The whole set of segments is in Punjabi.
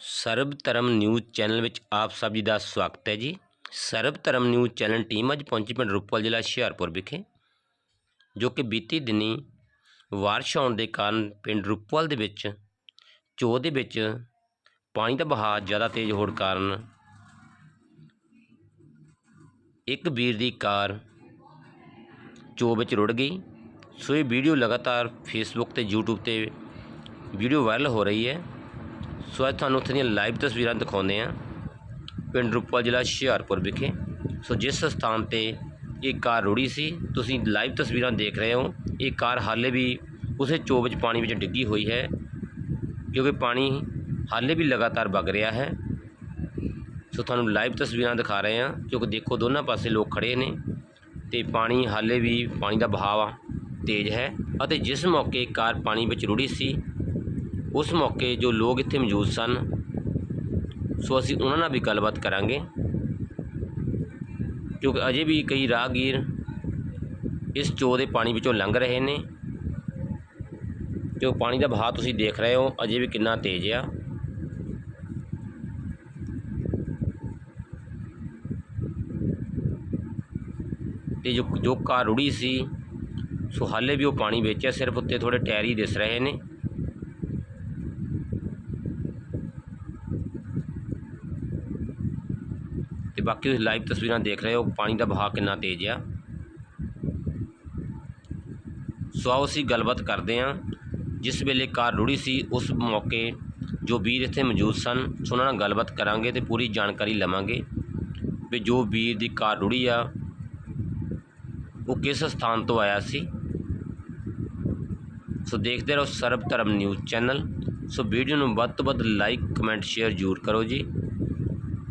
ਸਰਬ ਧਰਮ ਨਿਊਜ਼ ਚੈਨਲ ਵਿੱਚ ਆਪ ਸਭ ਜੀ ਦਾ ਸਵਾਗਤ ਹੈ ਜੀ। ਸਰਬ ਧਰਮ ਨਿਊਜ਼ ਚੈਨਲ ਟੀਮ ਅੱਜ ਪਹੁੰਚੀ ਪਿੰਡ ਰੂਪਲ ਜ਼ਿਲ੍ਹਾ ਹੁਸ਼ਿਆਰਪੁਰ ਵਿਖੇ, ਜੋ ਕਿ ਬੀਤੀ ਦਿਨੀ ਬਾਰਿਸ਼ ਆਉਣ ਦੇ ਕਾਰਨ ਪਿੰਡ ਰੂਪਲ ਦੇ ਵਿੱਚ ਚੋ ਦੇ ਵਿੱਚ ਪਾਣੀ ਦਾ ਬਹਾਅ ਜ਼ਿਆਦਾ ਤੇਜ਼ ਹੋਣ ਕਾਰਨ ਇੱਕ ਵੀਰ ਦੀ ਕਾਰ ਚੋ ਵਿੱਚ ਰੁੜ ਗਈ। ਸੋ ਇਹ ਵੀਡੀਓ ਲਗਾਤਾਰ ਫੇਸਬੁੱਕ ਤੇ YouTube ਤੇ ਵੀਡੀਓ ਵਾਇਰਲ ਹੋ ਰਹੀ ਹੈ। ਸੋ ਅੱਜ ਤੁਹਾਨੂੰ ਉੱਥੇ ਦੀਆਂ ਲਾਈਵ ਤਸਵੀਰਾਂ ਦਿਖਾਉਂਦੇ ਹਾਂ। ਪਿੰਡ ਰੂਪਾ ਜ਼ਿਲ੍ਹਾ ਹੁਸ਼ਿਆਰਪੁਰ ਵਿਖੇ। ਸੋ ਜਿਸ ਸਥਾਨ ਤੇ ਇਹ ਕਾਰ ਰੁੜੀ ਸੀ, ਤੁਸੀਂ ਲਾਈਵ ਤਸਵੀਰਾਂ ਦੇਖ ਰਹੇ ਹੋ। ਇਹ ਕਾਰ ਹਾਲੇ ਵੀ ਉਸੇ ਚੋਅ ਵਿੱਚ ਪਾਣੀ ਵਿੱਚ ਡਿੱਗੀ ਹੋਈ ਹੈ, ਕਿਉਂਕਿ ਪਾਣੀ ਹਾਲੇ ਵੀ ਲਗਾਤਾਰ ਵਗ ਰਿਹਾ ਹੈ। ਸੋ ਤੁਹਾਨੂੰ ਲਾਈਵ ਤਸਵੀਰਾਂ ਦਿਖਾ ਰਹੇ ਹਾਂ, ਕਿਉਂਕਿ ਦੇਖੋ ਦੋਨਾਂ ਪਾਸੇ ਲੋਕ ਖੜੇ ਨੇ ਤੇ ਪਾਣੀ ਹਾਲੇ ਵੀ ਪਾਣੀ ਦਾ ਬਹਾਵ ਤੇਜ਼ ਹੈ। ਅਤੇ ਜਿਸ ਮੌਕੇ ਕਾਰ ਪਾਣੀ ਵਿੱਚ ਰੁੜੀ ਸੀ ਉਸ ਮੌਕੇ ਜੋ ਲੋਕ ਇੱਥੇ ਮੌਜੂਦ ਸਨ, ਸੋ ਅਸੀਂ ਉਹਨਾਂ ਨਾਲ ਵੀ ਗੱਲਬਾਤ ਕਰਾਂਗੇ, ਕਿਉਂਕਿ ਅਜੇ ਵੀ ਕਈ ਰਾਹਗੀਰ ਇਸ ਚੋ ਦੇ ਪਾਣੀ ਵਿੱਚੋਂ ਲੰਘ ਰਹੇ ਨੇ। ਜੋ ਪਾਣੀ ਦਾ ਵਹਾਅ ਤੁਸੀਂ ਦੇਖ ਰਹੇ ਹੋ, ਅਜੇ ਵੀ ਕਿੰਨਾ ਤੇਜ਼ ਆ। ਤੇ ਜੋ ਜੋ ਕਾਰ ਰੁੜੀ ਸੀ, ਸੋ ਹਾਲੇ ਵੀ ਉਹ ਪਾਣੀ ਵਿੱਚ ਹੈ ਸਿਰਫ ਉੱਤੇ ਥੋੜੇ ਟਾਇਰ ਹੀ ਦਿਸ ਰਹੇ ਨੇ। ਤੇ ਬਾਕੀ ਤੁਸੀਂ ਲਾਈਵ ਤਸਵੀਰਾਂ ਦੇਖ ਰਹੇ ਹੋ, ਪਾਣੀ ਦਾ ਵਹਾਅ ਕਿੰਨਾ ਤੇਜ਼ ਆ। ਸੋ ਆਓ ਅਸੀਂ ਗੱਲਬਾਤ ਕਰਦੇ ਹਾਂ, ਜਿਸ ਵੇਲੇ ਕਾਰ ਰੁੜੀ ਸੀ, ਉਸ ਮੌਕੇ ਜੋ ਵੀਰ ਇੱਥੇ ਮੌਜੂਦ ਸਨ, ਸੋ ਉਹਨਾਂ ਨਾਲ ਗੱਲਬਾਤ ਕਰਾਂਗੇ ਤੇ ਪੂਰੀ ਜਾਣਕਾਰੀ ਲਵਾਂਗੇ ਵੀ ਜੋ ਵੀਰ ਦੀ ਕਾਰ ਰੁੜੀ ਆ, ਉਹ ਕਿਸ ਸਥਾਨ ਤੋਂ ਆਇਆ ਸੀ। ਸੋ ਦੇਖਦੇ ਰਹੋ ਸਰਬ ਧਰਮ ਨਿਊਜ਼ ਚੈਨਲ। ਸੋ ਵੀਡੀਓ ਨੂੰ ਵੱਧ ਤੋਂ ਵੱਧ ਲਾਈਕ ਕਮੈਂਟ ਸ਼ੇਅਰ ਜ਼ਰੂਰ ਕਰੋ ਜੀ।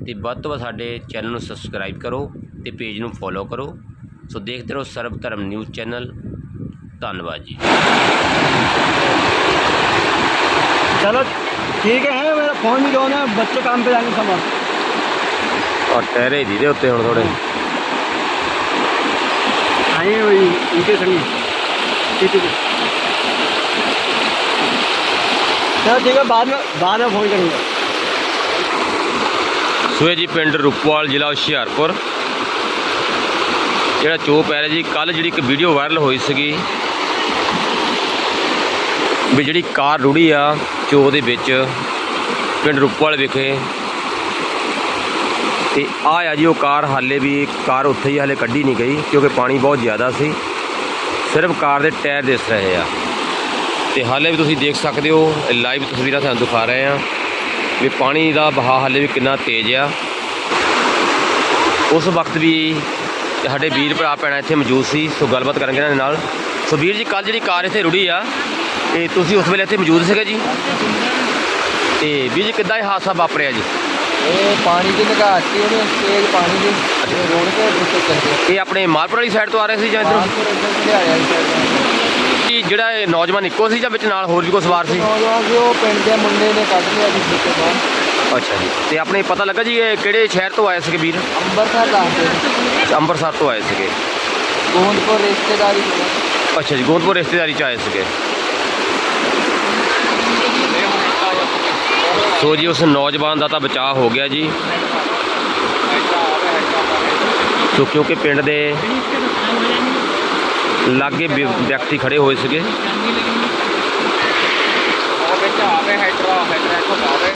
ਤੇ ਵੱਧ ਤੋਂ ਵੱਧ ਸਾਡੇ ਚੈਨਲ ਨੂੰ ਸਬਸਕ੍ਰਾਈਬ ਕਰੋ ਤੇ ਪੇਜ ਨੂੰ ਫੋਲੋ ਕਰੋ ਸੋ ਦੇਖਦੇ ਰਹੋ ਸਰਬ ਧਰਮ ਨਿਊਜ਼ ਚੈਨਲ ਧੰਨਵਾਦ ਜੀ चलो ठीक है है मेरा फोन भी ऑन है बच्चे काम पे जाएंगे सब ਔਰ ਟਹਿਰੇ ਦੀ ਦੇ ਉੱਤੇ ਹੁਣ ਥੋੜੇ आए हैं वही उनके संग ठीक है चलो ठीक है बाद में बाद में फोन करूँगा ਸੋਏ ਜੀ ਪਿੰਡ ਰੂਪਵਾਲ ਜ਼ਿਲ੍ਹਾ ਹੁਸ਼ਿਆਰਪੁਰ। ਜਿਹੜਾ ਚੋਅ ਪੈ ਰਿਹਾ ਜੀ ਕੱਲ ਜਿਹੜੀ ਇੱਕ ਵੀਡੀਓ ਵਾਇਰਲ ਹੋਈ ਸੀਗੀ ਵੀ ਜਿਹੜੀ ਕਾਰ ਰੁੜੀ ਆ ਚੋ ਦੇ ਵਿੱਚ ਪਿੰਡ ਰੂਪਵਾਲ ਵਿਖੇ। ਤੇ ਆ ਆ ਜੀ ਉਹ ਕਾਰ ਹਾਲੇ ਵੀ ਕਾਰ ਉੱਥੇ ਹੀ ਹਾਲੇ ਕੱਢੀ ਨਹੀਂ ਗਈ ਕਿਉਂਕਿ ਪਾਣੀ ਬਹੁਤ ਜ਼ਿਆਦਾ ਸੀ। ਸਿਰਫ ਕਾਰ ਦੇ ਟਾਇਰ ਦਿਸ ਰਹੇ ਆ। ਤੇ ਹਾਲੇ ਵੀ ਤੁਸੀਂ ਦੇਖ ਸਕਦੇ ਹੋ ਲਾਈਵ ਤਸਵੀਰਾਂ ਤੁਹਾਨੂੰ ਦਿਖਾ ਰਹੇ ਆ। ਵੀ ਪਾਣੀ ਦਾ ਵਹਾਅ ਹਾਲੇ ਵੀ ਕਿੰਨਾ ਤੇਜ਼ ਆ। ਉਸ ਵਕਤ ਵੀ ਸਾਡੇ ਵੀਰ ਭਰਾ ਭੈਣਾਂ ਇੱਥੇ ਮੌਜੂਦ ਸੀ ਸੋ ਗੱਲਬਾਤ ਕਰਾਂਗੇ ਇਹਨਾਂ ਨਾਲ। ਸੋ ਵੀਰ ਜੀ ਕੱਲ ਜਿਹੜੀ ਕਾਰ ਇੱਥੇ ਰੁੜੀ ਆ ਤੇ ਤੁਸੀਂ ਉਸ ਵੇਲੇ ਇੱਥੇ ਮੌਜੂਦ ਸੀਗੇ ਜੀ? ਤੇ ਵੀਰ ਜੀ ਕਿੱਦਾਂ ਇਹ ਹਾਦਸਾ ਵਾਪਰਿਆ ਜੀ? ਇਹ ਪਾਣੀ ਦੀ ਨਿਕਾਸੀ ਉਹਨੇ ਤੇਜ਼ ਪਾਣੀ ਦੀ ਰੋਡ ਤੇ ਉੱਤੇ ਚੱਲਦੇ ਇਹ ਆਪਣੇ ਮਾਲਪੁਰ ਵਾਲੀ ਸਾਈਡ ਤੋਂ ਆ ਰਹੇ ਸੀ ਜਾਂ ਇੱਧਰੋਂ? ਜੀ ਜਿਹੜਾ ਇਹ ਨੌਜਵਾਨ ਇੱਕੋ ਸੀ ਜਾਂ ਵਿੱਚ ਨਾਲ ਹੋਰ ਵੀ ਕੋਈ ਸਵਾਰ ਸੀ? ਨੌਜਵਾਨ ਸੀ ਉਹ ਪਿੰਡ ਦੇ ਮੁੰਡੇ ਨੇ ਕੱਢ ਲਿਆ ਜੀ ਜਿੱਤੇ ਬਾਹਰ। ਅੱਛਾ ਜੀ। ਤੇ ਆਪਣੇ ਪਤਾ ਲੱਗਾ ਜੀ ਇਹ ਕਿਹੜੇ ਸ਼ਹਿਰ ਤੋਂ ਆਏ ਸੀਗੇ ਵੀਰ? ਅੰਬਰਸਰ ਦੱਸਦੇ ਅੰਮ੍ਰਿਤਸਰ ਤੋਂ ਆਏ ਸੀਗੇ। ਗੋਂਦਪੁਰ ਰਿਸ਼ਤੇਦਾਰੀ ਚ ਅੱਛਾ ਜੀ ਗੋਦਪੁਰ ਰਿਸ਼ਤੇਦਾਰੀ ਚ ਆਏ ਸੀਗੇ। ਸੋ ਜੀ ਉਸ ਨੌਜਵਾਨ ਦਾ ਤਾਂ ਬਚਾਅ ਹੋ ਗਿਆ ਜੀ। ਸੋ ਕਿਉਂਕਿ ਪਿੰਡ ਦੇ ਲਾਗੇ ਵਿਅਕਤੀ ਖੜੇ ਹੋਏ ਸੀਗੇ।